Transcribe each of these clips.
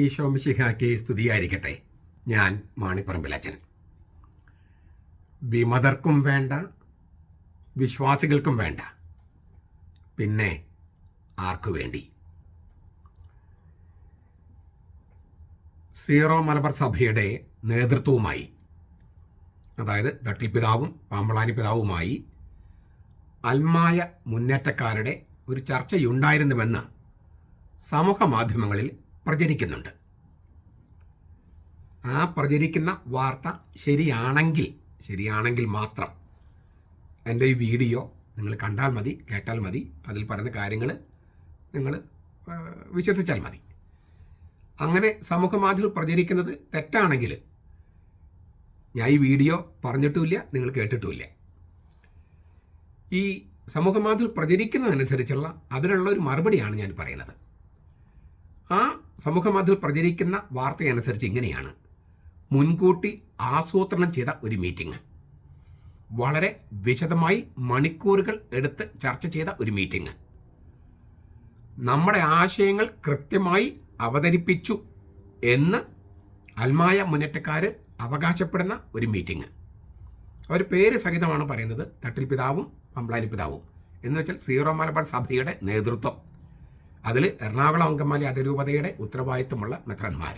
ഈശോ മിശിഹാക്കി സ്തുതിയായിരിക്കട്ടെ. ഞാൻ മാണിപ്പറമ്പിലച്ചൻ വിമതർക്കും വേണ്ട വിശ്വാസികൾക്കും വേണ്ട. പിന്നെ ആർക്കു വേണ്ടി? സീറോ മലബാർ സഭയുടെ നേതൃത്വവുമായി അതായത് തട്ടിപ്പിതാവും പാമ്പളാനി പിതാവുമായി അൽമായ മുന്നേറ്റക്കാരുടെ ഒരു ചർച്ചയുണ്ടായിരുന്നുവെന്ന് സമൂഹ മാധ്യമങ്ങളിൽ പ്രചരിക്കുന്നുണ്ട്. ആ പ്രചരിക്കുന്ന വാർത്ത ശരിയാണെങ്കിൽ ശരിയാണെങ്കിൽ മാത്രം എന്റെ ഈ വീഡിയോ നിങ്ങൾ കണ്ടാൽ മതി കേട്ടാൽ മതി അതിൽ പറയുന്ന കാര്യങ്ങൾ നിങ്ങൾ വിശ്വസിച്ചാൽ മതി. അങ്ങനെ സമൂഹ മാധ്യമങ്ങൾ പ്രചരിക്കുന്നത് തെറ്റാണെങ്കിൽ ഞാൻ ഈ വീഡിയോ പറഞ്ഞിട്ടുമില്ല നിങ്ങൾ കേട്ടിട്ടുമില്ല. ഈ സമൂഹ മാധ്യമങ്ങൾ പ്രചരിക്കുന്നതനുസരിച്ചുള്ള അതിനുള്ള ഒരു മറുപടിയാണ് ഞാൻ പറയുന്നത്. ആ സമൂഹ മാധ്യമത്തിൽ പ്രചരിക്കുന്ന വാർത്തയനുസരിച്ച് ഇങ്ങനെയാണ്. മുൻകൂട്ടി ആസൂത്രണം ചെയ്ത ഒരു മീറ്റിംഗ്. വളരെ വിശദമായി മണിക്കൂറുകൾ എടുത്ത് ചർച്ച ചെയ്ത ഒരു മീറ്റിംഗ്. നമ്മുടെ ആശയങ്ങൾ കൃത്യമായി അവതരിപ്പിച്ചു എന്ന് അൽമായ മുന്നേറ്റക്കാർ അവകാശപ്പെടുന്ന ഒരു മീറ്റിംഗ്. അവർ പേര് സഹിതമാണ് പറയുന്നത് തട്ടിൽ പിതാവും പമ്പ്ലാനി പിതാവും. എന്ന് വെച്ചാൽ സീറോ മലബാർ സഭയുടെ നേതൃത്വം. അതിൽ എറണാകുളം അങ്കമാലി അതിരൂപതയുടെ ഉത്തരവാദിത്വമുള്ള മെത്രന്മാർ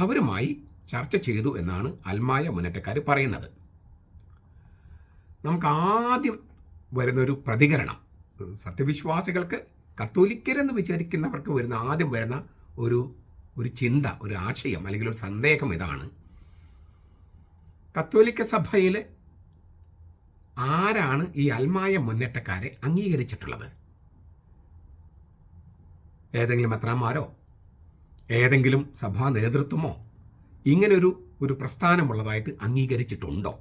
അവരുമായി ചർച്ച ചെയ്തു എന്നാണ് അൽമായ മുന്നേറ്റക്കാർ പറയുന്നത്. നമുക്ക് ആദ്യം വരുന്നൊരു പ്രതികരണം. സത്യവിശ്വാസികൾക്ക് കത്തോലിക്കരെന്ന് വിചാരിക്കുന്നവർക്ക് വരുന്ന ആദ്യം വരുന്ന ഒരു ഒരു ചിന്ത ഒരു ആശയം അല്ലെങ്കിൽ ഒരു സന്ദേഹം ഇതാണ്. കത്തോലിക്ക സഭയിൽ ആരാണ് ഈ അൽമായ മുന്നേറ്റക്കാരെ അംഗീകരിച്ചിട്ടുള്ളത്? ഏതെങ്കിലും മെത്രാന്മാരോ? ഏതെങ്കിലും സഭാ നേതൃത്വമോ? ഇങ്ങനൊരു ഒരു പ്രസ്ഥാനമുള്ളതായിട്ട് അംഗീകരിച്ചിട്ടുണ്ടോ?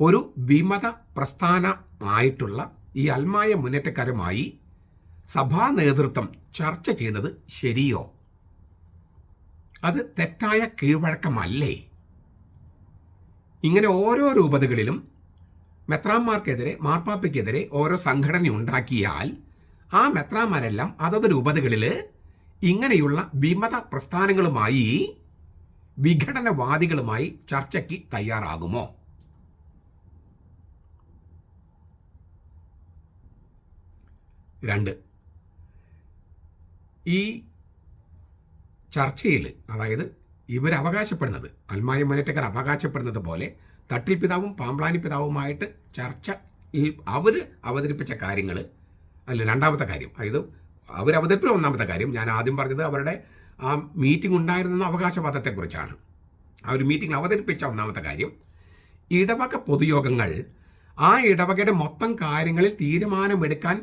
ഒരു വിമത പ്രസ്ഥാനമായിട്ടുള്ള ഈ അൽമായ മുന്നേറ്റക്കാരുമായി സഭാ നേതൃത്വം ചർച്ച ചെയ്യുന്നത് ശരിയോ? അത് തെറ്റായ കീഴ്വഴക്കമല്ലേ? ഇങ്ങനെ ഓരോ രൂപതകളിലും മെത്രാന്മാർക്കെതിരെ മാർപ്പാപ്പയ്ക്കെതിരെ ഓരോ സംഘടന ഉണ്ടാക്കിയാൽ ആ മെത്രാന്മാരെല്ലാം അതത് രൂപതകളിൽ ഇങ്ങനെയുള്ള വിമത പ്രസ്ഥാനങ്ങളുമായി വിഘടനവാദികളുമായി ചർച്ചയ്ക്ക് തയ്യാറാകുമോ? രണ്ട്. ഈ ചർച്ചയിൽ അതായത് ഇവർ അവകാശപ്പെടുന്നത് അൽമായ മുന്നേറ്റക്കാർ അവകാശപ്പെടുന്നത് പോലെ തട്ടിൽ പിതാവും പാമ്പ്ലാനി പിതാവുമായിട്ട് ചർച്ച അവർ അവതരിപ്പിച്ച കാര്യങ്ങൾ അല്ല രണ്ടാമത്തെ കാര്യം. അതായത് അവർ അവതരിപ്പിച്ച ഒന്നാമത്തെ കാര്യം ഞാൻ ആദ്യം പറഞ്ഞത് അവരുടെ ആ മീറ്റിംഗ് ഉണ്ടായിരുന്ന അവകാശവാദത്തെക്കുറിച്ചാണ്. ആ ഒരു മീറ്റിംഗ് അവതരിപ്പിച്ച ഒന്നാമത്തെ കാര്യം ഇടവക പൊതുയോഗങ്ങൾ ആ ഇടവകയുടെ മൊത്തം കാര്യങ്ങളിൽ തീരുമാനമെടുക്കാൻ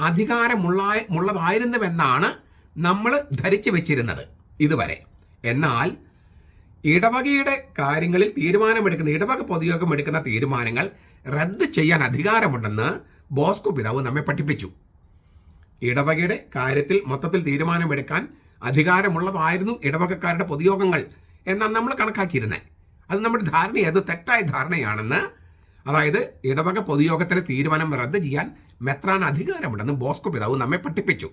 അധികാരമുള്ള ഉള്ളതായിരുന്നുവെന്നാണ് നമ്മൾ ധരിച്ചു വെച്ചിരുന്നത് ഇതുവരെ. എന്നാൽ ഇടവകയുടെ കാര്യങ്ങളിൽ തീരുമാനമെടുക്കുന്ന ഇടവക പൊതുയോഗം എടുക്കുന്ന തീരുമാനങ്ങൾ റദ്ദ് ചെയ്യാൻ അധികാരമുണ്ടെന്ന് ബോസ്കോ പിതാവ് നമ്മെ പഠിപ്പിച്ചു. ഇടവകയുടെ കാര്യത്തിൽ മൊത്തത്തിൽ തീരുമാനമെടുക്കാൻ അധികാരമുള്ളതായിരുന്നു ഇടവകക്കാരുടെ പൊതുയോഗങ്ങൾ എന്നാണ് നമ്മൾ കണക്കാക്കിയിരുന്നത് അത് നമ്മുടെ ധാരണ അത് തെറ്റായ ധാരണയാണെന്ന്. അതായത് ഇടവക പൊതുയോഗത്തിലെ തീരുമാനം റദ്ദ് ചെയ്യാൻ മെത്രാൻ അധികാരമുണ്ടെന്ന് ബോസ്കോ പിതാവ് നമ്മെ പഠിപ്പിച്ചു.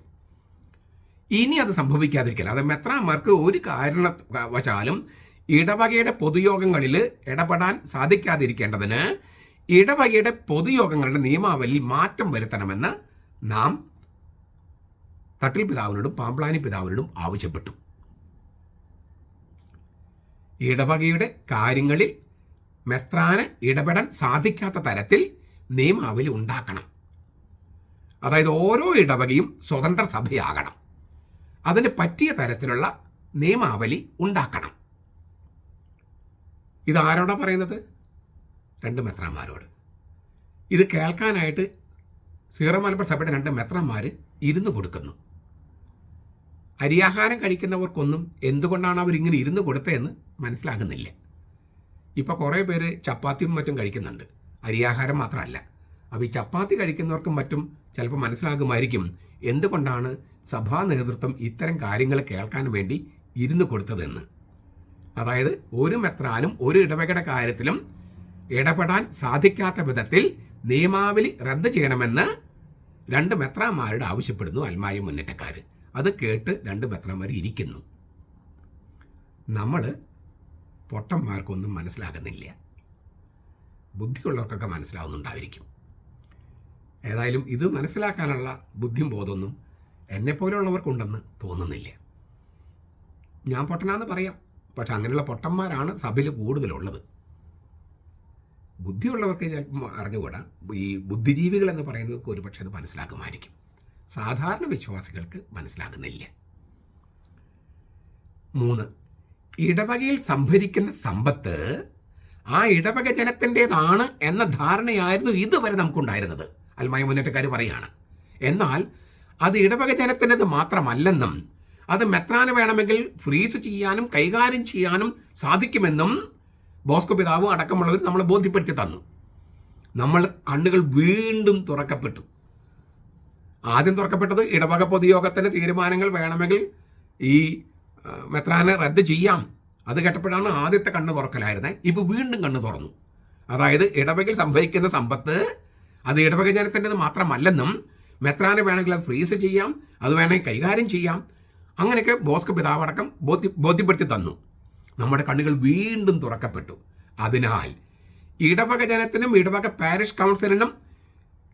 ഇനി അത് സംഭവിക്കാതിരിക്കാൻ അത് മെത്രാന്മാർക്ക് ഒരു കാരണ കാരണവശാലും ഇടവകയുടെ പൊതുയോഗങ്ങളിൽ ഇടപെടാൻ സാധിക്കാതിരിക്കേണ്ടതിന് ഇടവകയുടെ പൊതുയോഗങ്ങളുടെ നിയമാവലിയിൽ മാറ്റം വരുത്തണമെന്ന് നാം തട്ടിൽ പിതാവിനോടും പാമ്പ്ലാനി പിതാവിനോടും ആവശ്യപ്പെട്ടു. ഇടവകയുടെ കാര്യങ്ങളിൽ മെത്രാന് ഇടപെടാൻ സാധിക്കാത്ത തരത്തിൽ നിയമാവലി ഉണ്ടാക്കണം. അതായത് ഓരോ ഇടവകയും സ്വതന്ത്ര സഭയാകണം. അതിന് പറ്റിയ തരത്തിലുള്ള നിയമാവലി ഉണ്ടാക്കണം. ഇത് ആരോടാ പറയുന്നത്? രണ്ട് മെത്രാന്മാരോട്. ഇത് കേൾക്കാനായിട്ട് സീറോ മലബാർ സഭയുടെ രണ്ട് മെത്രാന്മാർ ഇരുന്ന് കൊടുക്കുന്നു. അരിയാഹാരം കഴിക്കുന്നവർക്കൊന്നും എന്തുകൊണ്ടാണ് അവർ ഇങ്ങനെ ഇരുന്ന് കൊടുത്തതെന്ന് മനസ്സിലാകുന്നില്ല. ഇപ്പോൾ കുറേ പേര് ചപ്പാത്തിയും മറ്റും കഴിക്കുന്നുണ്ട്. അരിയാഹാരം മാത്രമല്ല. അപ്പോൾ ഈ ചപ്പാത്തി കഴിക്കുന്നവർക്കും മറ്റും ചിലപ്പോൾ മനസ്സിലാകുമായിരിക്കും എന്തുകൊണ്ടാണ് സഭാ നേതൃത്വം ഇത്തരം കാര്യങ്ങൾ കേൾക്കാൻ വേണ്ടി ഇരുന്ന് കൊടുത്തതെന്ന്. അതായത് ഒരു മെത്രാനും ഒരു ഇടവകയുടെ കാര്യത്തിലും ഇടപെടാൻ സാധിക്കാത്ത വിധത്തിൽ നിയമാവലി റദ്ദ് ചെയ്യണമെന്ന് രണ്ട് മെത്രാന്മാരുടെ ആവശ്യപ്പെടുന്നു അൽമായ മുന്നേറ്റക്കാർ അത് കേട്ട് രണ്ട് ഭക്തന്മാർ ഇരിക്കുന്നു. നമ്മൾ പൊട്ടന്മാർക്കൊന്നും മനസ്സിലാകുന്നില്ല. ബുദ്ധിയുള്ളവർക്കൊക്കെ മനസ്സിലാവുന്നുണ്ടായിരിക്കും. ഏതായാലും ഇത് മനസ്സിലാക്കാനുള്ള ബുദ്ധിയും ബോധമൊന്നും എന്നെപ്പോലെയുള്ളവർക്കുണ്ടെന്ന് തോന്നുന്നില്ല. ഞാൻ പൊട്ടനാന്ന് പറയാം. പക്ഷെ അങ്ങനെയുള്ള പൊട്ടന്മാരാണ് സഭയിൽ കൂടുതലുള്ളത്. ബുദ്ധിയുള്ളവർക്ക് അറിഞ്ഞുകൂടാ. ഈ ബുദ്ധിജീവികൾ എന്ന് പറയുന്നവർക്ക് ഒരുപക്ഷെ അത് മനസ്സിലാക്കുമായിരിക്കും സാധാരണ വിശ്വാസികൾക്ക് മനസ്സിലാകുന്നില്ല. മൂന്ന് ഇടവകയിൽ സംഭരിക്കുന്ന സമ്പത്ത് ആ ഇടവക ജനത്തിന്റെതാണ് എന്ന ധാരണയായിരുന്നു ഇതുവരെ നമുക്കുണ്ടായിരുന്നത്. അൽമായ മുന്നേറ്റക്കാർ പറയുകയാണ് എന്നാൽ അത് ഇടവക ജനത്തിന്റെത് മാത്രമല്ലെന്നും അത് മെത്രാന് വേണമെങ്കിൽ ഫ്രീസ് ചെയ്യാനും കൈകാര്യം ചെയ്യാനും സാധിക്കുമെന്നും ബോസ്കോ പിതാവ് അടക്കമുള്ളവർ നമ്മളെ ബോധ്യപ്പെടുത്തി തന്നു. നമ്മൾ കണ്ണുകൾ വീണ്ടും തുറക്കപ്പെട്ടു. ആദ്യം തുറക്കപ്പെട്ടത് ഇടവക പൊതുയോഗത്തിന്റെ തീരുമാനങ്ങൾ വേണമെങ്കിൽ ഈ മെത്രാനെ റദ്ദ് ചെയ്യാം. അത് കേട്ടപ്പോഴാണ് ആദ്യത്തെ കണ്ണ് തുറക്കലായിരുന്നേ. ഇപ്പൊ വീണ്ടും കണ്ണ് തുറന്നു. അതായത് ഇടവകയിൽ സംഭവിക്കുന്ന സമ്പത്ത് അത് ഇടവക ജനത്തിന്റെത് മാത്രമല്ലെന്നും മെത്രാനെ വേണമെങ്കിൽ അത് ഫ്രീസ് ചെയ്യാം അത് വേണമെങ്കിൽ കൈകാര്യം ചെയ്യാം. അങ്ങനെയൊക്കെ ബോസ്ക് പിതാവടക്കം ബോധ്യ ബോധ്യപ്പെടുത്തി തന്നു. നമ്മുടെ കണ്ണുകൾ വീണ്ടും തുറക്കപ്പെട്ടു. അതിനാൽ ഇടവക ജനത്തിനും ഇടവക പാരിഷ് കൗൺസിലിനും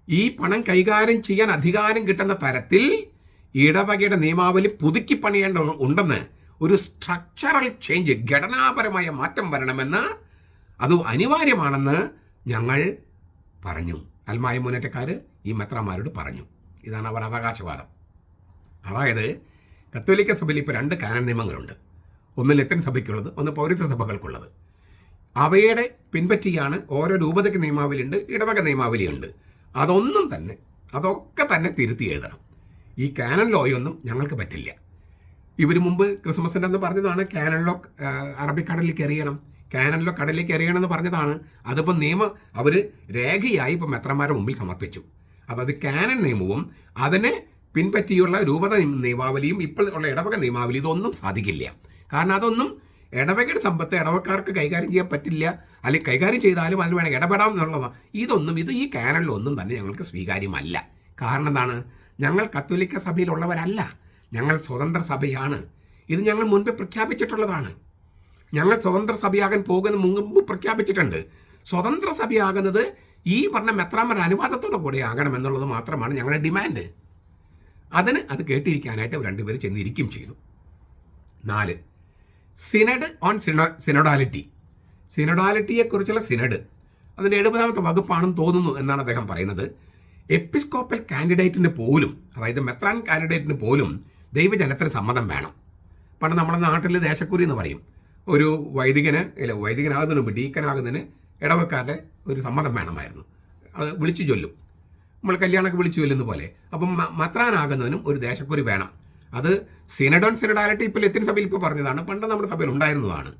ഈ പണം കൈകാര്യം ചെയ്യാൻ അധികാരം കിട്ടുന്ന തരത്തിൽ ഇടവകയുടെ നിയമാവലി പുതുക്കി പണിയേണ്ട ഉണ്ടെന്ന് ഒരു സ്ട്രക്ചറൽ ചേഞ്ച് ഘടനാപരമായ മാറ്റം വരണമെന്ന് അത് അനിവാര്യമാണെന്ന് ഞങ്ങൾ പറഞ്ഞു. അൽമായ മുന്നേറ്റക്കാർ ഈ മെത്രമാരോട് പറഞ്ഞു. ഇതാണ് അവർ അവകാശവാദം. അതായത് കത്തോലിക്ക സഭയിൽ ഇപ്പോൾ രണ്ട് കാനൻ നിയമങ്ങളുണ്ട്. ഒന്ന് ലത്തൻ സഭയ്ക്കുള്ളത് ഒന്ന് പൗരത്വ സഭകൾക്കുള്ളത്. അവയുടെ പിൻപറ്റിയാണ് ഓരോ രൂപതയ്ക്ക് നിയമാവലിയുണ്ട് ഇടവക നിയമാവലിയുണ്ട്. അതൊന്നും തന്നെ അതൊക്കെ തന്നെ തിരുത്തി എഴുതണം. ഈ കാനൻ ലോയൊന്നും ഞങ്ങൾക്ക് പറ്റില്ല. ഇവർ മുമ്പ് ക്രിസ്മസിന്റെ അന്ന് പറഞ്ഞതാണ് കാനനിലോ അറബിക്കടലിലേക്ക് എറിയണം കാനനിലോ കടലിലേക്ക് എറിയണം എന്ന് പറഞ്ഞതാണ്. അതിപ്പോൾ നിയമം അവർ രേഖയായി ഇപ്പം മെത്രന്മാരുടെ മുമ്പിൽ സമർപ്പിച്ചു. അതായത് കാനൻ നിയമവും അതിനെ പിൻപറ്റിയുള്ള രൂപത നിയമാവലിയും ഇപ്പോൾ ഉള്ള ഇടവക നിയമാവലി ഇതൊന്നും സാധിക്കില്ല. കാരണം അതൊന്നും ഇടവകയുടെ സമ്പത്ത് ഇടവക്കാർക്ക് കൈകാര്യം ചെയ്യാൻ പറ്റില്ല. അല്ലെങ്കിൽ കൈകാര്യം ചെയ്താലും അതിന് വേണമെങ്കിൽ ഇടപെടാം എന്നുള്ളതാണ് ഇതൊന്നും ഇത് ഈ കാനലിലൊന്നും തന്നെ ഞങ്ങൾക്ക് സ്വീകാര്യമല്ല. കാരണം എന്താണ്? ഞങ്ങൾ കത്തോലിക്ക സഭയിലുള്ളവരല്ല. ഞങ്ങൾ സ്വതന്ത്ര സഭയാണ്. ഇത് ഞങ്ങൾ മുൻപ് പ്രഖ്യാപിച്ചിട്ടുള്ളതാണ്. ഞങ്ങൾ സ്വതന്ത്ര സഭയാകാൻ പോകുന്ന മുമ്പ് പ്രഖ്യാപിച്ചിട്ടുണ്ട്. സ്വതന്ത്ര സഭയാകുന്നത് ഈ പറഞ്ഞ മെത്രാമർ അനുവാദത്തോടു കൂടെ ആകണം എന്നുള്ളത് മാത്രമാണ് ഞങ്ങളുടെ ഡിമാൻഡ്. അതിന് അത് കേട്ടിരിക്കാനായിട്ട് രണ്ടുപേർ ചെന്നിരിക്കും ചെയ്തു. നാല് സിനഡ് ഓൺ സിനോ സിനോഡാലിറ്റി സിനോഡാലിറ്റിയെക്കുറിച്ചുള്ള സിനഡ് അതിന്റെ എഴുപതാമത്തെ വകുപ്പാണെന്ന് തോന്നുന്നു എന്നാണ് അദ്ദേഹം പറയുന്നത്. എപ്പിസ്കോപ്പൽ കാൻഡിഡേറ്റിന് പോലും അതായത് മെത്രാൻ കാൻഡിഡേറ്റിന് പോലും ദൈവജനത്തിന് സമ്മതം വേണം. പണ്ട് നമ്മുടെ നാട്ടിൽ ദേശക്കുരി എന്ന് പറയും. ഒരു വൈദികന് ഇല്ല വൈദികനാകുന്നതിന് മുമ്പ് ഡീക്കനാകുന്നതിന് ഇടവക്കാരുടെ ഒരു സമ്മതം വേണമായിരുന്നു. അത് വിളിച്ചു ചൊല്ലും. നമ്മൾ കല്യാണമൊക്കെ വിളിച്ചു ചൊല്ലുന്ന പോലെ. അപ്പം മത്രാനാകുന്നതിനും ഒരു ദേശക്കുരി വേണം. അത് സിനഡോൺ സിനഡാലിറ്റി ഇപ്പോൾ ലത്തിൻ സഭയിൽ ഇപ്പോൾ പറഞ്ഞതാണ് പണ്ട് നമ്മുടെ സഭയിൽ ഉണ്ടായിരുന്നതാണ്.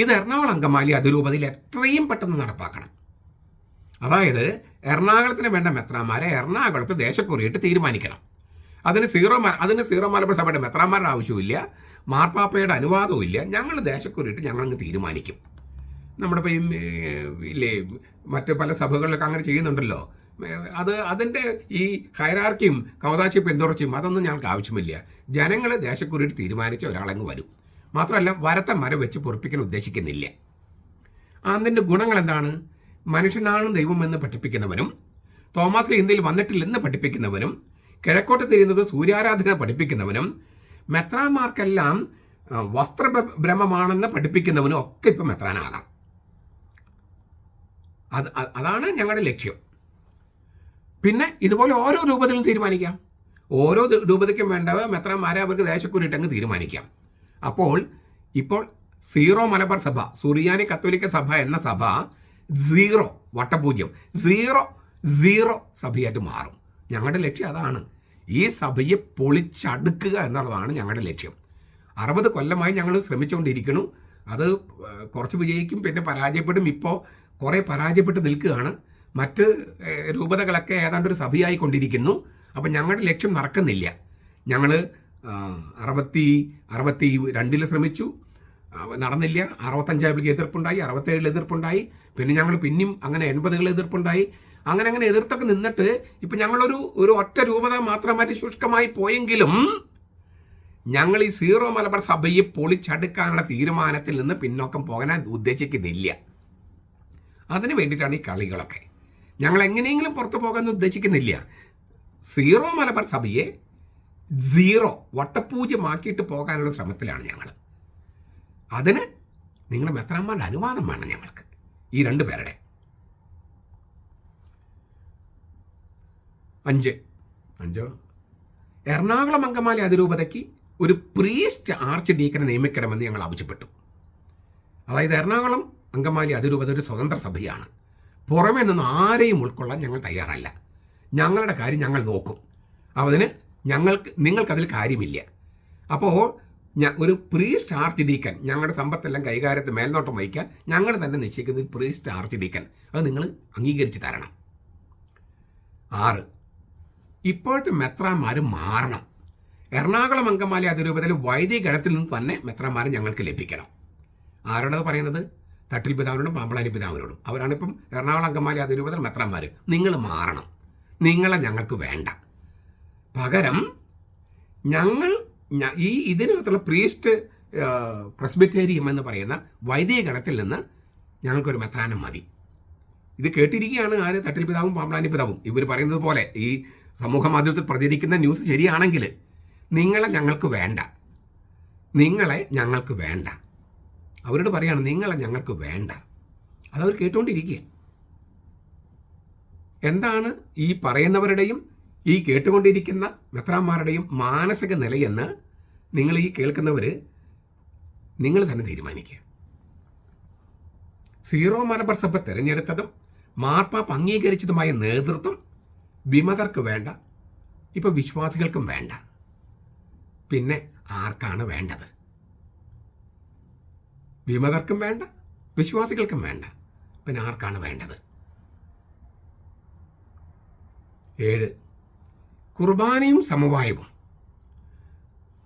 ഇത് എറണാകുളം അങ്കമാലി അതിരൂപതയിൽ എത്രയും പെട്ടെന്ന് നടപ്പാക്കണം. അതായത് എറണാകുളത്തിന് വേണ്ട മെത്രാന്മാരെ എറണാകുളത്ത് ദേശക്കുറിയിട്ട് തീരുമാനിക്കണം. അതിന് സീറോ അതിന് സീറോ മലബാർ സഭയുടെ മെത്രാന്മാരുടെ ആവശ്യമില്ല മാർപ്പാപ്പയുടെ അനുവാദവും ഇല്ല ഞങ്ങൾ ദേശക്കുറിയിട്ട് ഞങ്ങളങ്ങ് തീരുമാനിക്കും. നമ്മുടെ ഇപ്പം ഇല്ലേ മറ്റ് പല സഭകളിലൊക്കെ അങ്ങനെ ചെയ്യുന്നുണ്ടല്ലോ. അത് അതിന്റെ ഈ ഹൈറാർക്കിയും കൗതാശി പിന്തുടർച്ചയും അതൊന്നും ഞങ്ങൾക്ക് ആവശ്യമില്ല. ജനങ്ങൾ ദേശക്കുറിയിട്ട് തീരുമാനിച്ച ഒരാളങ്ങ് വരും. മാത്രമല്ല വരത്തെ മരം വെച്ച് പൊറപ്പിക്കാൻ ഉദ്ദേശിക്കുന്നില്ല. അതിന്റെ ഗുണങ്ങൾ എന്താണ്? മനുഷ്യനാണ് ദൈവമെന്ന് പഠിപ്പിക്കുന്നവനും തോമസ് ഇന്ത്യയിൽ വന്നിട്ടില്ലെന്ന് പഠിപ്പിക്കുന്നവനും കിഴക്കോട്ട് തിരിയുന്നത് സൂര്യാരാധന പഠിപ്പിക്കുന്നവനും മെത്രാന്മാർക്കെല്ലാം വസ്ത്ര ഭ്രമമാണെന്ന് പഠിപ്പിക്കുന്നവനും ഒക്കെ ഇപ്പം മെത്രാനാകാം അത് അതാണ് ഞങ്ങളുടെ ലക്ഷ്യം. പിന്നെ ഇതുപോലെ ഓരോ രൂപത്തിലും തീരുമാനിക്കാം. ഓരോ രൂപതയ്ക്കും വേണ്ടവ വേണ്ട മാരെ അവർക്ക് ദേശക്കുരിട്ടങ്ങ് തീരുമാനിക്കാം. അപ്പോൾ ഇപ്പോൾ സീറോ മലബാർ സഭ സുറിയാനി കത്തോലിക്ക സഭ എന്ന സഭ സീറോ വട്ടപൂജ്യം സീറോ സീറോ സഭയായിട്ട് മാറും. ഞങ്ങളുടെ ലക്ഷ്യം അതാണ്. ഈ സഭയെ പൊളിച്ചടുക്കുക എന്നുള്ളതാണ് ഞങ്ങളുടെ ലക്ഷ്യം. അറുപത് കൊല്ലമായി ഞങ്ങൾ ശ്രമിച്ചുകൊണ്ടിരിക്കുന്നു അത് കുറച്ച് വിജയിക്കും പിന്നെ പരാജയപ്പെടും. ഇപ്പോൾ കുറേ പരാജയപ്പെട്ട് നിൽക്കുകയാണ്. മറ്റ് രൂപതകളൊക്കെ ഏതാണ്ട് ഒരു സഭയായി കൊണ്ടിരിക്കുന്നു അപ്പം ഞങ്ങളുടെ ലക്ഷ്യം നടക്കുന്നില്ല ഞങ്ങൾ അറുപത്തി അറുപത്തി രണ്ടിൽ ശ്രമിച്ചു. നടന്നില്ല. അറുപത്തഞ്ചായപ്പോഴേക്ക് എതിർപ്പുണ്ടായി അറുപത്തേഴിൽ എതിർപ്പുണ്ടായി. പിന്നെ ഞങ്ങൾ പിന്നെയും അങ്ങനെ എൺപതുകളിൽ എതിർപ്പുണ്ടായി. അങ്ങനെ അങ്ങനെ എതിർത്തൊക്കെ നിന്നിട്ട് ഇപ്പം ഞങ്ങളൊരു ഒരു ഒറ്റ രൂപത മാത്രമായിട്ട് ശുഷ്കമായി പോയെങ്കിലും ഞങ്ങൾ ഈ സീറോ മലബാർ സഭയെ പൊളിച്ചടുക്കാനുള്ള തീരുമാനത്തിൽ നിന്ന് പിന്നോക്കം പോകാൻ ഉദ്ദേശിക്കുന്നില്ല. അതിന് വേണ്ടിയിട്ടാണ് ഈ കളികളൊക്കെ. ഞങ്ങൾ എങ്ങനെയെങ്കിലും പുറത്തു പോകാൻ ഉദ്ദേശിക്കുന്നില്ല. സീറോ മലബാർ സഭയെ സീറോ വട്ടപൂജ്യമാക്കിയിട്ട് പോകാനുള്ള ശ്രമത്തിലാണ് ഞങ്ങൾ അതിന് നിങ്ങൾ മെത്രാന്മാരുടെ അനുവാദം വേണം ഞങ്ങൾക്ക് ഈ രണ്ട് പേരുടെ. അഞ്ച്. അഞ്ചോ? എറണാകുളം അങ്കമാലി അതിരൂപതയ്ക്ക് ഒരു പ്രീസ്റ്റ് ആർച്ച് ഡീക്കനെ നിയമിക്കണമെന്ന് ഞങ്ങൾ ആവശ്യപ്പെട്ടു. അതായത് എറണാകുളം അങ്കമാലി അതിരൂപത ഒരു സ്വതന്ത്ര സഭയാണ്. പുറമേ നിന്ന് ആരെയും ഉൾക്കൊള്ളാൻ ഞങ്ങൾ തയ്യാറല്ല. ഞങ്ങളുടെ കാര്യം ഞങ്ങൾ നോക്കും. അതിന് ഞങ്ങൾക്ക് നിങ്ങൾക്കതിൽ കാര്യമില്ല. അപ്പോൾ ഒരു പ്രീ സ്റ്റാർച്ച് ഡീക്കൻ ഞങ്ങളുടെ സമ്പത്തെല്ലാം കൈകാര്യത്തിൽ മേൽനോട്ടം വഹിക്കാൻ ഞങ്ങൾ തന്നെ നിശ്ചയിക്കുന്ന പ്രീ സ്റ്റാർച്ച് ഡീക്കൻ അത് നിങ്ങൾ അംഗീകരിച്ച് തരണം. ആറ്. ഇപ്പോഴത്തെ മെത്രാന്മാർ മാറണം. എറണാകുളം അങ്കമാലി അതിരൂപതയിൽ വൈദിക ഗണത്തിൽ നിന്ന് തന്നെ മെത്രാന്മാർ ഞങ്ങൾക്ക് ലഭിക്കണം. ആരോടത് പറയുന്നത്? തട്ടിൽ പിതാവിനോടും പാമ്പളാനി പിതാവിനോടും. അവരാണിപ്പം എറണാകുളം അങ്കമാലി അതിരൂപതൽ മെത്രാന്മാർ നിങ്ങൾ മാറണം. നിങ്ങളെ ഞങ്ങൾക്ക് വേണ്ട. പകരം ഞങ്ങൾ ഈ ഇതിനകത്തുള്ള പ്രീസ്റ്റ് പ്രസ്ബിറ്റേരിയം എന്ന് പറയുന്ന വൈദിക ഗണത്തിൽ നിന്ന് ഞങ്ങൾക്കൊരു മെത്രാനം മതി. ഇത് കേട്ടിരിക്കുകയാണ് ആര്? തട്ടിൽ പിതാവും പാമ്പളാനി പിതാവും. ഇവർ പറയുന്നത് പോലെ ഈ സമൂഹ മാധ്യമത്തിൽ പ്രചരിക്കുന്ന ന്യൂസ് ശരിയാണെങ്കിൽ നിങ്ങളെ ഞങ്ങൾക്ക് വേണ്ട. നിങ്ങളെ ഞങ്ങൾക്ക് വേണ്ട. അവരോട് പറയുകയാണ് നിങ്ങളെ ഞങ്ങൾക്ക് വേണ്ട. അതവർ കേട്ടുകൊണ്ടിരിക്കുക എന്താണ് ഈ പറയുന്നവരുടെയും ഈ കേട്ടുകൊണ്ടിരിക്കുന്ന മെത്രാന്മാരുടെയും മാനസിക നിലയെന്ന് നിങ്ങൾ ഈ കേൾക്കുന്നവർ നിങ്ങൾ തന്നെ തീരുമാനിക്കുക സീറോ മലബാർ സഭ തിരഞ്ഞെടുത്തതും മാർപ്പാപ്പ് അംഗീകരിച്ചതുമായ നേതൃത്വം വിമതർക്ക് വേണ്ട ഇപ്പോൾ വിശ്വാസികൾക്കും വേണ്ട. പിന്നെ ആർക്കാണ് വേണ്ടത്? വിമതർക്കും വേണ്ട വിശ്വാസികൾക്കും വേണ്ട. പിന്നെ ആർക്കാണ് വേണ്ടത്? ഏഴ് കുർബാനയും സമവായവും.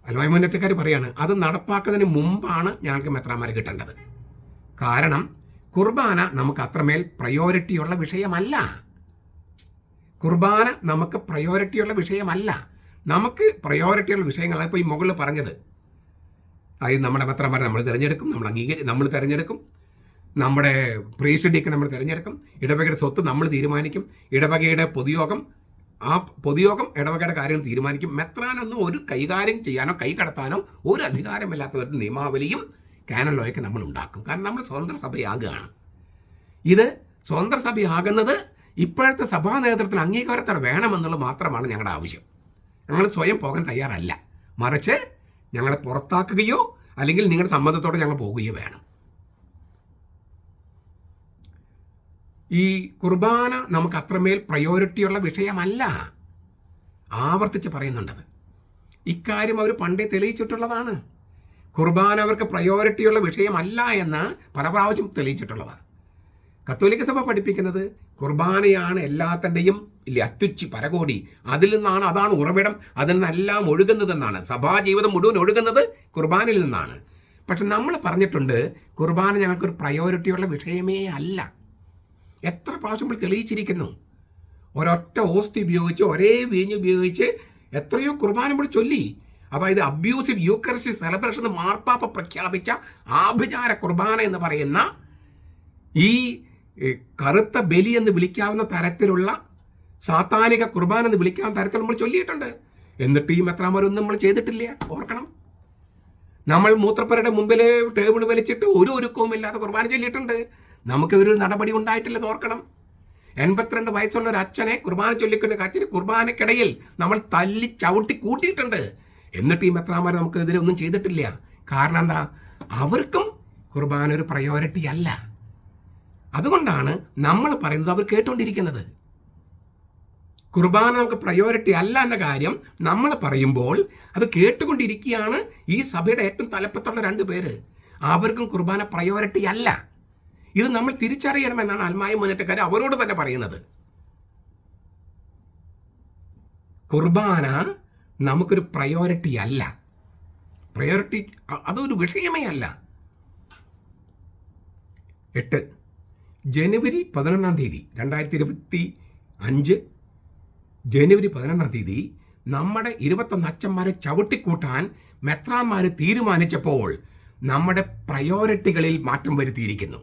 അൽവായ് മുന്നേറ്റക്കാർ പറയാണ് അത് നടപ്പാക്കുന്നതിന് മുമ്പാണ് ഞങ്ങൾക്ക് മെത്രാമാരെ കിട്ടേണ്ടത്. കാരണം കുർബാന നമുക്ക് അത്രമേൽ പ്രയോറിറ്റിയുള്ള വിഷയമല്ല. കുർബാന നമുക്ക് പ്രയോറിറ്റിയുള്ള വിഷയമല്ല. നമുക്ക് പ്രയോറിറ്റിയുള്ള വിഷയങ്ങളാണ് ഇപ്പോൾ ഈ മുകളിൽ പറഞ്ഞത്. അതായത് നമ്മുടെ പത്രമാരെ നമ്മൾ തിരഞ്ഞെടുക്കും നമ്മൾ അംഗീകരി നമ്മൾ തിരഞ്ഞെടുക്കും. നമ്മുടെ പ്രീസ്റ്റഡിയൊക്കെ നമ്മൾ തിരഞ്ഞെടുക്കും. ഇടവകയുടെ സ്വത്ത് നമ്മൾ തീരുമാനിക്കും. ഇടവകയുടെ പൊതുയോഗം ആ പൊതുയോഗം ഇടവകയുടെ കാര്യങ്ങൾ തീരുമാനിക്കും. മെത്രാനൊന്നും ഒരു കൈകാര്യം ചെയ്യാനോ കൈ കടത്താനോ ഒരു അധികാരമില്ലാത്ത ഒരു നിയമാവലിയും കാനൽ ലോയൊക്കെ നമ്മൾ ഉണ്ടാക്കും. കാരണം നമ്മൾ സ്വതന്ത്ര സഭയാകുകയാണ്. ഇത് സ്വതന്ത്ര സഭയാകുന്നത് ഇപ്പോഴത്തെ സഭാ നേതൃത്വത്തിന് അംഗീകാരത്തോടെ വേണമെന്നുള്ളത് മാത്രമാണ് ഞങ്ങളുടെ ആവശ്യം. ഞങ്ങൾ സ്വയം പോകാൻ തയ്യാറല്ല. മറിച്ച് ഞങ്ങളെ പുറത്താക്കുകയോ അല്ലെങ്കിൽ നിങ്ങളുടെ സമ്മതത്തോടെ ഞങ്ങൾ പോവുകയോ വേണം. ഈ കുർബാന നമുക്ക് അത്രമേൽ പ്രയോറിറ്റിയുള്ള വിഷയമല്ല. ആവർത്തിച്ച് പറയുന്നുണ്ടത്. ഇക്കാര്യം അവർ പണ്ടേ തെളിയിച്ചിട്ടുള്ളതാണ്. കുർബാന അവർക്ക് പ്രയോറിറ്റിയുള്ള വിഷയമല്ല എന്ന് പല പ്രാവശ്യം തെളിയിച്ചിട്ടുള്ളതാണ്. കത്തോലിക്ക സഭ പഠിപ്പിക്കുന്നത് കുർബാനയാണ് എല്ലാത്തിന്റെയും ഇല്ല അത്യുച്ചി പരകോടി. അതിൽ നിന്നാണ് അതാണ് ഉറവിടം. അതിൽ നിന്നെല്ലാം ഒഴുകുന്നതെന്നാണ്. സഭാജീവിതം മുഴുവൻ ഒഴുകുന്നത് കുർബാനയിൽ നിന്നാണ്. പക്ഷെ നമ്മൾ പറഞ്ഞിട്ടുണ്ട് കുർബാന ഞങ്ങൾക്കൊരു പ്രയോറിറ്റിയുള്ള വിഷയമേ അല്ല. എത്ര പ്രാവശ്യം നമ്മൾ തെളിയിച്ചിരിക്കുന്നു? ഒരൊറ്റ ഓസ്തി ഉപയോഗിച്ച് ഒരേ വീഞ്ഞ് ഉപയോഗിച്ച് എത്രയോ കുർബാന നമ്മൾ ചൊല്ലി. അതായത് അബ്യൂസീവ് യൂക്കറിസ്റ്റ് സെലിബ്രേഷൻ മാർപ്പാപ്പ പ്രഖ്യാപിച്ച ആഭിചാര കുർബാന എന്ന് പറയുന്ന ഈ കറുത്ത ബലി എന്ന് വിളിക്കാവുന്ന തരത്തിലുള്ള സാത്താനിക കുർബാന എന്ന് വിളിക്കാവുന്ന തരത്തിൽ നമ്മൾ ചൊല്ലിയിട്ടുണ്ട്. എന്നിട്ട് ഈ മെത്രാമരൊന്നും നമ്മൾ ചെയ്തിട്ടില്ല. ഓർക്കണം. നമ്മൾ മൂത്രപ്പരയുടെ മുമ്പിൽ ടേബിൾ വലിച്ചിട്ട് ഒരു ഒരുക്കവും ഇല്ലാതെ കുർബാന ചൊല്ലിയിട്ടുണ്ട്. നമുക്കിതൊരു നടപടി ഉണ്ടായിട്ടില്ലെന്ന് ഓർക്കണം. എൺപത്തിരണ്ട് വയസ്സുള്ള ഒരു അച്ഛനെ കുർബാന ചൊല്ലിക്കൊണ്ട് അച്ഛന് കുർബാനക്കിടയിൽ നമ്മൾ തല്ലി ചവിട്ടി കൂട്ടിയിട്ടുണ്ട്. എന്നിട്ട് ഈ മെത്രാമാർ നമുക്കെതിരെ ഒന്നും ചെയ്തിട്ടില്ല. കാരണം എന്താ? അവർക്കും കുർബാന ഒരു പ്രയോറിറ്റി അല്ല. അതുകൊണ്ടാണ് നമ്മൾ പറയുന്നത് അവർ കേട്ടുകൊണ്ടിരിക്കുന്നത്. കുർബാന നമുക്ക് പ്രയോറിറ്റി അല്ല എന്ന കാര്യം നമ്മൾ പറയുമ്പോൾ അത് കേട്ടുകൊണ്ടിരിക്കുകയാണ് ഈ സഭയുടെ ഏറ്റവും തലപ്പത്തുള്ള രണ്ട് പേര്. അവർക്കും കുർബാന പ്രയോറിറ്റി അല്ല. ഇത് നമ്മൾ തിരിച്ചറിയണമെന്നാണ് അൽമായ മുന്നേറ്റക്കാർ അവരോട് തന്നെ പറയുന്നത്. കുർബാന നമുക്കൊരു പ്രയോറിറ്റി അല്ല. പ്രയോറിറ്റി അതൊരു വിഷയമേ അല്ല. എട്ട്. ജനുവരി പതിനൊന്നാം തീയതി രണ്ടായിരത്തി ഇരുപത്തി അഞ്ച് ജനുവരി പതിനൊന്നാം തീയതി നമ്മുടെ ഇരുപത്തൊന്ന് അച്ഛന്മാരെ ചവിട്ടിക്കൂട്ടാൻ മെത്രാന്മാർ തീരുമാനിച്ചപ്പോൾ നമ്മുടെ പ്രയോറിറ്റികളിൽ മാറ്റം വരുത്തിയിരിക്കുന്നു.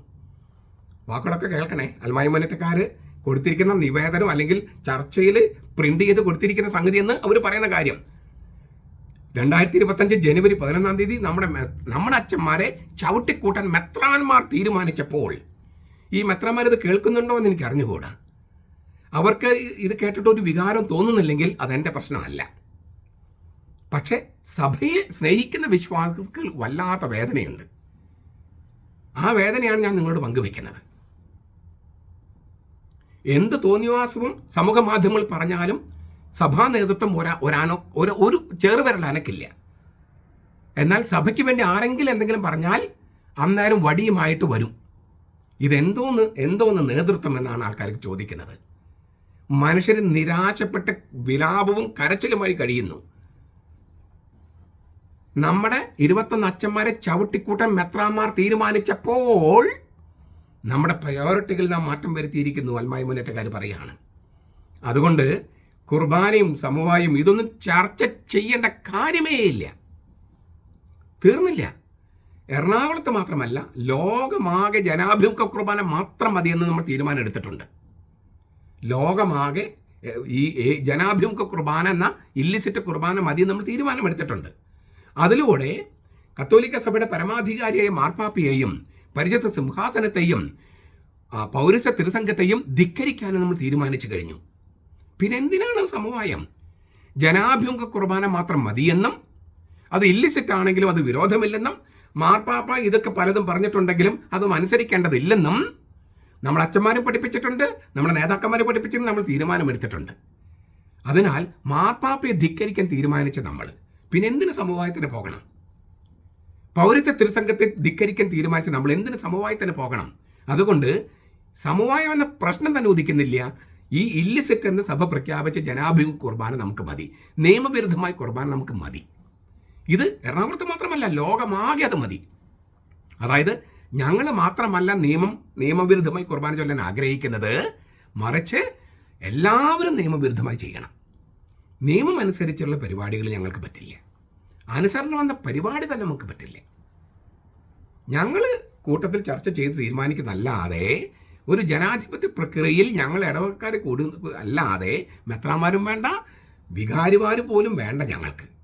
വാക്കുകളൊക്കെ കേൾക്കണേ. അൽമായ്മനറ്റക്കാർ കൊടുത്തിരിക്കുന്ന നിവേദനം അല്ലെങ്കിൽ ചർച്ചയിൽ പ്രിന്റ് ചെയ്ത് കൊടുത്തിരിക്കുന്ന സംഗതി എന്ന് അവർ പറയുന്ന കാര്യം. രണ്ടായിരത്തി ഇരുപത്തഞ്ച് ജനുവരി പതിനൊന്നാം തീയതി നമ്മുടെ നമ്മുടെ അച്ഛന്മാരെ ചവിട്ടിക്കൂട്ടാൻ മെത്രാന്മാർ തീരുമാനിച്ചപ്പോൾ ഈ മെത്രാന്മാർ ഇത് കേൾക്കുന്നുണ്ടോ എന്ന് എനിക്ക് അറിഞ്ഞുകൂടാ. അവർക്ക് ഇത് കേട്ടിട്ട് ഒരു വികാരം തോന്നുന്നില്ലെങ്കിൽ അതെന്റെ പ്രശ്നമല്ല. പക്ഷേ സഭയെ സ്നേഹിക്കുന്ന വിശ്വാസികൾ വല്ലാത്ത വേദനയുണ്ട്. ആ വേദനയാണ് ഞാൻ നിങ്ങളോട് പങ്കുവെക്കുന്നത് എന്ത് തോന്നിവാസവും സമൂഹ മാധ്യമങ്ങൾ പറഞ്ഞാലും സഭാ നേതൃത്വം ഒരാ ഒരാനോ ഒരു ഒരു ചെറുവിരൽ അനക്കില്ല. എന്നാൽ സഭയ്ക്ക് വേണ്ടി ആരെങ്കിലും എന്തെങ്കിലും പറഞ്ഞാൽ അന്നേരം വടിയുമായിട്ട് വരും. ഇതെന്തോന്ന് എന്തോന്ന് നേതൃത്വം എന്നാണ് ആൾക്കാർക്ക് ചോദിക്കുന്നത്. മനുഷ്യർ നിരാശപ്പെട്ട് വിലാപവും കരച്ചിലുമായി കഴിയുന്നു. നമ്മുടെ ഇരുപത്തൊന്ന് അച്ഛന്മാരെ ചവിട്ടിക്കൂട്ടൻ മെത്രാന്മാർ തീരുമാനിച്ചപ്പോൾ നമ്മുടെ പ്രയോറിറ്റികളിൽ നാം മാറ്റം വരുത്തിയിരിക്കുന്നു അൽമായി മുന്നേറ്റക്കാർ പറയുകയാണ്. അതുകൊണ്ട് കുർബാനയും സമവായും ഇതൊന്നും ചർച്ച ചെയ്യേണ്ട കാര്യമേ ഇല്ല തീർന്നില്ല. എറണാകുളത്ത് മാത്രമല്ല ലോകമാകെ ജനാഭിമുഖ കുർബാന മാത്രം മതിയെന്ന് നമ്മൾ തീരുമാനം എടുത്തിട്ടുണ്ട് ലോകമാകെ ഈ ജനാഭിമുഖ കുർബാന എന്ന ഇല്ലിസിറ്റ് കുർബാന മതി നമ്മൾ തീരുമാനമെടുത്തിട്ടുണ്ട്. അതിലൂടെ കത്തോലിക്ക സഭയുടെ പരമാധികാരിയായ മാർപ്പാപ്പിയെയും പരിചിത സിംഹാസനത്തെയും പൗരസ തിരുസംഘത്തെയും ധിക്കരിക്കാനും നമ്മൾ തീരുമാനിച്ചു കഴിഞ്ഞു. പിന്നെ എന്തിനാണ് സമവായം? ജനാഭിമുഖ കുർബാന മാത്രം മതിയെന്നും അത് ഇല്ലിസിറ്റ് ആണെങ്കിലും അത് വിരോധമില്ലെന്നും മാർപ്പാപ്പ ഇതൊക്കെ പലതും പറഞ്ഞിട്ടുണ്ടെങ്കിലും അത് അനുസരിക്കേണ്ടതില്ലെന്നും നമ്മൾ അച്ഛന്മാരും പഠിപ്പിച്ചിട്ടുണ്ട് നമ്മുടെ നേതാക്കന്മാരെ പഠിപ്പിച്ചിട്ട് നമ്മൾ തീരുമാനമെടുത്തിട്ടുണ്ട്. അതിനാൽ മാർപ്പാപ്പയെ ധിക്കരിക്കാൻ തീരുമാനിച്ച നമ്മൾ പിന്നെ എന്തിനു സമവായത്തിന് പോകണം? പൗരത്വ തിരുസംഘത്തെ ധിക്കരിക്കാൻ തീരുമാനിച്ച നമ്മൾ എന്തിനു സമവായത്തിന് പോകണം? അതുകൊണ്ട് സമവായം എന്ന പ്രശ്നം തന്നെ ഉദിക്കുന്നില്ല. ഈ ഇല്ലിസിറ്റ് എന്ന് സഭ പ്രഖ്യാപിച്ച ജനാഭിമുഖ കുർബാന നമുക്ക് മതി. നിയമവിരുദ്ധമായ കുർബാന നമുക്ക് മതി. ഇത് എറണാകുളത്ത് മാത്രമല്ല ലോകമാകെ അത് മതി. അതായത് ഞങ്ങൾ മാത്രമല്ല നിയമം നിയമവിരുദ്ധമായി കുർബാന ചൊല്ലാൻ ആഗ്രഹിക്കുന്നത്. മറിച്ച് എല്ലാവരും നിയമവിരുദ്ധമായി ചെയ്യണം. നിയമം അനുസരിച്ചുള്ള പരിപാടികൾ ഞങ്ങൾക്ക് പറ്റില്ല. അനുസരണം വന്ന പരിപാടി തന്നെ നമുക്ക് പറ്റില്ല. ഞങ്ങൾ കൂട്ടത്തിൽ ചർച്ച ചെയ്ത് തീരുമാനിക്കുന്നതല്ലാതെ ഒരു ജനാധിപത്യ പ്രക്രിയയിൽ ഞങ്ങൾ ഇടവക്കാർ കൂടു അല്ലാതെ മെത്രാമാരും വേണ്ട വികാരിമാർ പോലും വേണ്ട ഞങ്ങൾക്ക്.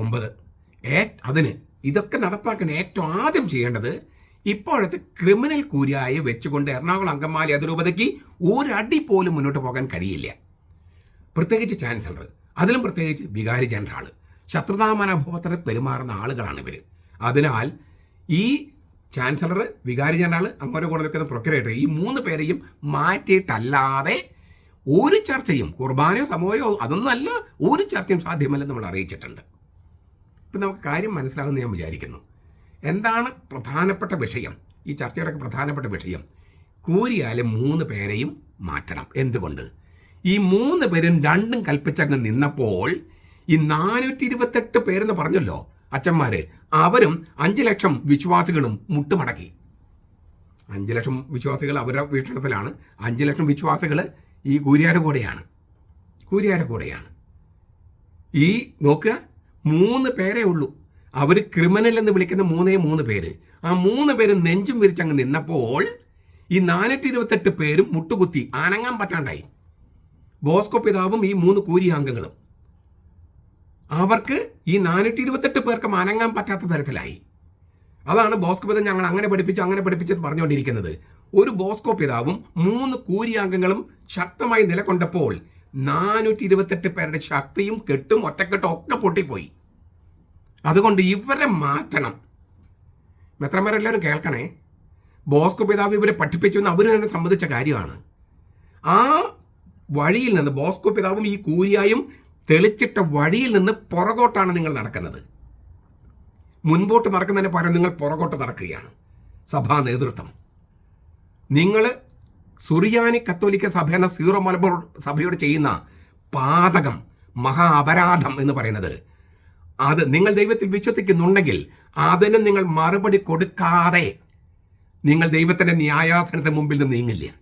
ഒമ്പത്. ഏ അതിന് ഇതൊക്കെ നടപ്പാക്കാൻ ഏറ്റവും ആദ്യം ചെയ്യേണ്ടത് ഇപ്പോഴത്തെ ക്രിമിനൽ കൂരിയായി വെച്ചുകൊണ്ട് എറണാകുളം അങ്കമാലി അതിരൂപതയ്ക്ക് ഒരടി പോലും മുന്നോട്ട് പോകാൻ കഴിയില്ല. പ്രത്യേകിച്ച് ചാൻസലർ അതിലും പ്രത്യേകിച്ച് വികാരി ജനറൽ ശത്രുതാ മനോഭാവത്തോടെ പെരുമാറുന്ന ആളുകളാണ് ഇവർ അതിനാൽ ഈ ചാൻസലർ വികാരി ജനറൽ അങ്ങോട്ട് കൂടെ നിൽക്കുന്ന പ്രൊക്യുറേറ്റർ ഈ മൂന്ന് പേരെയും മാറ്റിയിട്ടല്ലാതെ ഒരു ചർച്ചയും കുർബാനയോ സമൂഹയോ അതൊന്നുമല്ല ഒരു ചർച്ചയും സാധ്യമല്ലെന്ന് നമ്മൾ അറിയിച്ചിട്ടുണ്ട്. ഇപ്പം നമുക്ക് കാര്യം മനസ്സിലാകുമെന്ന് ഞാൻ വിചാരിക്കുന്നു. എന്താണ് പ്രധാനപ്പെട്ട വിഷയം? ഈ ചർച്ചയുടെ പ്രധാനപ്പെട്ട വിഷയം. കൂരിയാലും മൂന്ന് പേരെയും മാറ്റണം. എന്തുകൊണ്ട്? ഈ മൂന്ന് പേരും രണ്ടും കൽപ്പിച്ചങ്ങ് നിന്നപ്പോൾ ഈ നാനൂറ്റി ഇരുപത്തെട്ട് പേരെന്ന് പറഞ്ഞല്ലോ അച്ഛന്മാർ അവരും അഞ്ച് ലക്ഷം വിശ്വാസികളും മുട്ടുമടക്കി. അഞ്ച് ലക്ഷം വിശ്വാസികൾ അവരുടെ വീക്ഷണത്തിലാണ്. അഞ്ച് ലക്ഷം വിശ്വാസികൾ ഈ കൂരിയാട് കൂടെയാണ്. കൂരിയാട് കൂടെയാണ്. ഈ നോക്കുക. മൂന്ന് പേരേ ഉള്ളൂ. അവർ ക്രിമിനൽ എന്ന് വിളിക്കുന്ന മൂന്നേ മൂന്ന് പേര്. ആ മൂന്ന് പേര് നെഞ്ചും വിരിച്ചങ്ങ് നിന്നപ്പോൾ ഈ നാനൂറ്റി ഇരുപത്തെട്ട് പേരും മുട്ടുകുത്തി അനങ്ങാൻ പറ്റാണ്ടായി. ബോസ്കോ പിതാവും ഈ മൂന്ന് കൂരിയാംഗങ്ങളും അവർക്ക് ഈ നാനൂറ്റി ഇരുപത്തെട്ട് പേർക്കും അനങ്ങാൻ പറ്റാത്ത തരത്തിലായി. അതാണ് ബോസ്കോ പിതാവ് ഞങ്ങൾ അങ്ങനെ പഠിപ്പിച്ചു അങ്ങനെ പഠിപ്പിച്ചെന്ന് പറഞ്ഞുകൊണ്ടിരിക്കുന്നത്. ഒരു ബോസ്കോ പിതാവും മൂന്ന് കൂരിയാംഗങ്ങളും ശക്തമായി നിലകൊണ്ടപ്പോൾ നാനൂറ്റി ഇരുപത്തെട്ട് പേരുടെ ശക്തിയും കെട്ടും ഒറ്റക്കെട്ടും ഒക്കെ പൊട്ടിപ്പോയി. അതുകൊണ്ട് ഇവരെ മാറ്റണം. മെത്രമാരെല്ലാവരും കേൾക്കണേ? ബോസ്കോ പിതാവ് ഇവരെ പഠിപ്പിച്ചു എന്ന് അവർ തന്നെ സംബന്ധിച്ച കാര്യമാണ്. ആ വഴിയിൽ നിന്ന് ബോസ്കോ പിതാവും ഈ കൂരിയായും തെളിച്ചിട്ട വഴിയിൽ നിന്ന് പുറകോട്ടാണ് നിങ്ങൾ നടക്കുന്നത്. മുൻപോട്ട് നടക്കുന്നതിന് പകരം നിങ്ങൾ പുറകോട്ട് നടക്കുകയാണ്. സഭാ നേതൃത്വം. നിങ്ങൾ സുറിയാനി കത്തോലിക്ക സഭ എന്ന സീറോ മലബാർ സഭയോട് ചെയ്യുന്ന പാതകം മഹാ അപരാധം എന്ന് പറയുന്നത്. അത് നിങ്ങൾ ദൈവത്തിൽ വിശ്വസിക്കുന്നുണ്ടെങ്കിൽ അതിന് നിങ്ങൾ മറുപടി കൊടുക്കാതെ നിങ്ങൾ ദൈവത്തിന്റെ ന്യായാസനത്തിന് മുമ്പിൽ നിന്ന് നീങ്ങില്ല.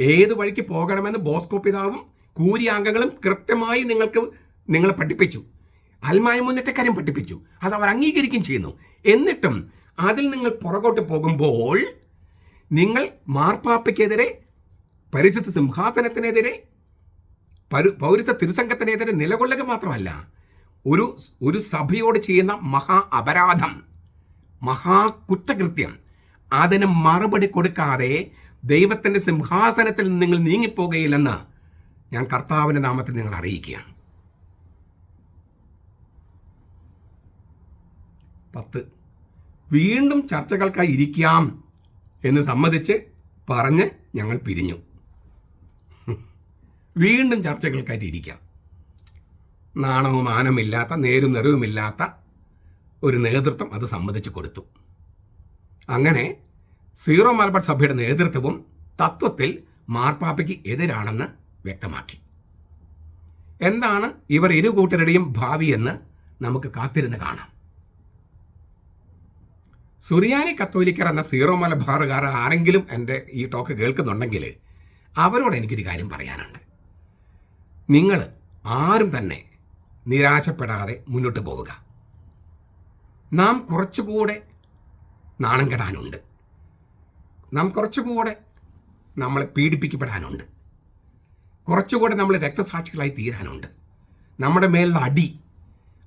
ഏത് വഴിക്ക് പോകണമെന്ന് ബോസ്കോ പിതാവും അംഗങ്ങളും കൃത്യമായി നിങ്ങൾക്ക് നിങ്ങളെ പഠിപ്പിച്ചു. അൽമായ മുന്നേറ്റക്കാരും പഠിപ്പിച്ചു. അത് അവർ അംഗീകരിക്കുകയും ചെയ്യുന്നു. എന്നിട്ടും അതിൽ നിങ്ങൾ പുറകോട്ട് പോകുമ്പോൾ നിങ്ങൾ മാർപ്പാപ്പയ്ക്കെതിരെ പരിശുദ്ധ സിംഹാസനത്തിനെതിരെ പരു- പൗരത്വ തിരുസംഘത്തിനെതിരെ നിലകൊള്ളുക മാത്രമല്ല ഒരു ഒരു സഭയോട് ചെയ്യുന്ന മഹാ അപരാധം മഹാ കുറ്റകൃത്യം അതിന് മറുപടി കൊടുക്കാതെ ദൈവത്തിന്റെ സിംഹാസനത്തിൽ നിങ്ങൾ നീങ്ങിപ്പോകുകയില്ലെന്ന് ഞാൻ കർത്താവിന്റെ നാമത്തിൽ നിങ്ങൾ അറിയിക്കുകയാണ്. പത്ത്. വീണ്ടും ചർച്ചകൾക്കായി ഇരിക്കാം എന്ന് സമ്മതിച്ച് പറഞ്ഞ് ഞങ്ങൾ പിരിഞ്ഞു. വീണ്ടും ചർച്ചകൾക്കായിട്ട് ഇരിക്കാം. നാണവും മാനമില്ലാത്ത നേരും നെറിവുമില്ലാത്ത ഒരു നേതൃത്വം അത് സമ്മതിച്ചു കൊടുത്തു. അങ്ങനെ സീറോ മലബാർ സഭയുടെ നേതൃത്വവും തത്വത്തിൽ മാർപ്പാപ്പയ്ക്ക് എതിരാണെന്ന് വ്യക്തമാക്കി. എന്താണ് ഇവർ ഇരു കൂട്ടരുടെയും ഭാവിയെന്ന് നമുക്ക് കാത്തിരുന്ന് കാണാം. സുറിയാനി കത്തോലിക്കർ എന്ന സീറോ മലബാറുകാർ ആരെങ്കിലും എന്റെ ഈ ടോക്ക് കേൾക്കുന്നുണ്ടെങ്കിൽ അവരോട് എനിക്കൊരു കാര്യം പറയാനുണ്ട്. നിങ്ങൾ ആരും തന്നെ നിരാശപ്പെടാതെ മുന്നോട്ട് പോവുക. നാം കുറച്ചുകൂടെ നാണം കെടാനുണ്ട്. നാം കുറച്ചുകൂടെ നമ്മളെ പീഡിപ്പിക്കപ്പെടാനുണ്ട്. കുറച്ചുകൂടെ നമ്മൾ രക്തസാക്ഷികളായി തീരാനുണ്ട്. നമ്മുടെ മേലുള്ള അടി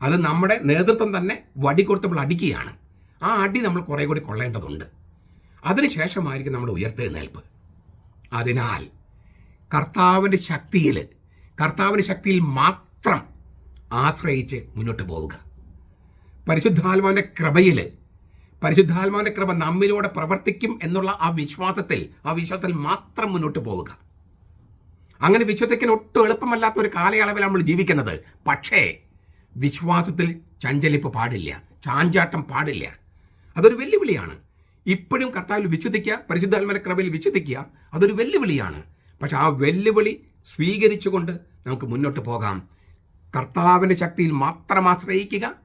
അത് നമ്മുടെ നേതൃത്വം തന്നെ വടി കൊടുത്ത് നമ്മൾ അടിക്കുകയാണ്. ആ അടി നമ്മൾ കുറേ കൂടി കൊള്ളേണ്ടതുണ്ട്. അതിനുശേഷമായിരിക്കും നമ്മുടെ ഉയർത്തെഴുന്നേൽപ്പ്. അതിനാൽ കർത്താവിന്റെ ശക്തിയിൽ കർത്താവിന്റെ ശക്തിയിൽ മാത്രം ആശ്രയിച്ച് മുന്നോട്ട് പോവുക. പരിശുദ്ധാത്മാവിന്റെ കൃപയിൽ പരിശുദ്ധാത്മാവിന്റെ കൃപ നമ്മിലൂടെ പ്രവർത്തിക്കും എന്നുള്ള ആ വിശ്വാസത്തിൽ ആ വിശ്വാസത്തിൽ മാത്രം മുന്നോട്ട് പോവുക. അങ്ങനെ വിശ്വസിക്കാൻ ഒട്ടും എളുപ്പമല്ലാത്ത ഒരു കാലയളവിൽ നമ്മൾ ജീവിക്കുന്നത്. പക്ഷേ വിശ്വാസത്തിൽ ചഞ്ചലിപ്പ് പാടില്ല ചാഞ്ചാട്ടം പാടില്ല. അതൊരു വെല്ലുവിളിയാണ്. ഇപ്പോഴും കർത്താവിൽ വിശ്വസിക്കുക പരിശുദ്ധാത്മന ക്രമയിൽ വിശ്വസിക്കുക അതൊരു വെല്ലുവിളിയാണ്. പക്ഷെ ആ വെല്ലുവിളി സ്വീകരിച്ചുകൊണ്ട് നമുക്ക് മുന്നോട്ട് പോകാം. കർത്താവിന്റെ ശക്തിയിൽ മാത്രം ആശ്രയിക്കുക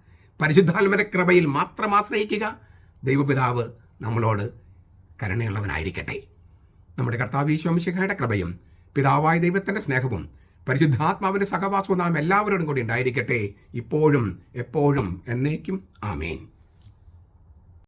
പരിശുദ്ധാത്മന ക്രമയിൽ മാത്രം ആശ്രയിക്കുക ദൈവപിതാവ് നമ്മളോട് കരുണയുള്ളവനായിരിക്കട്ടെ. നമ്മുടെ കർത്താവ് ഈശോമിശിഖയുടെ കൃപയും പിതാവായ ദൈവത്തിന്റെ സ്നേഹവും പരിശുദ്ധാത്മാവിന്റെ സഹവാസവും നാം എല്ലാവരോടും കൂടി ഉണ്ടായിരിക്കട്ടെ. ഇപ്പോഴും എപ്പോഴും എന്നേക്കും ആമേൻ.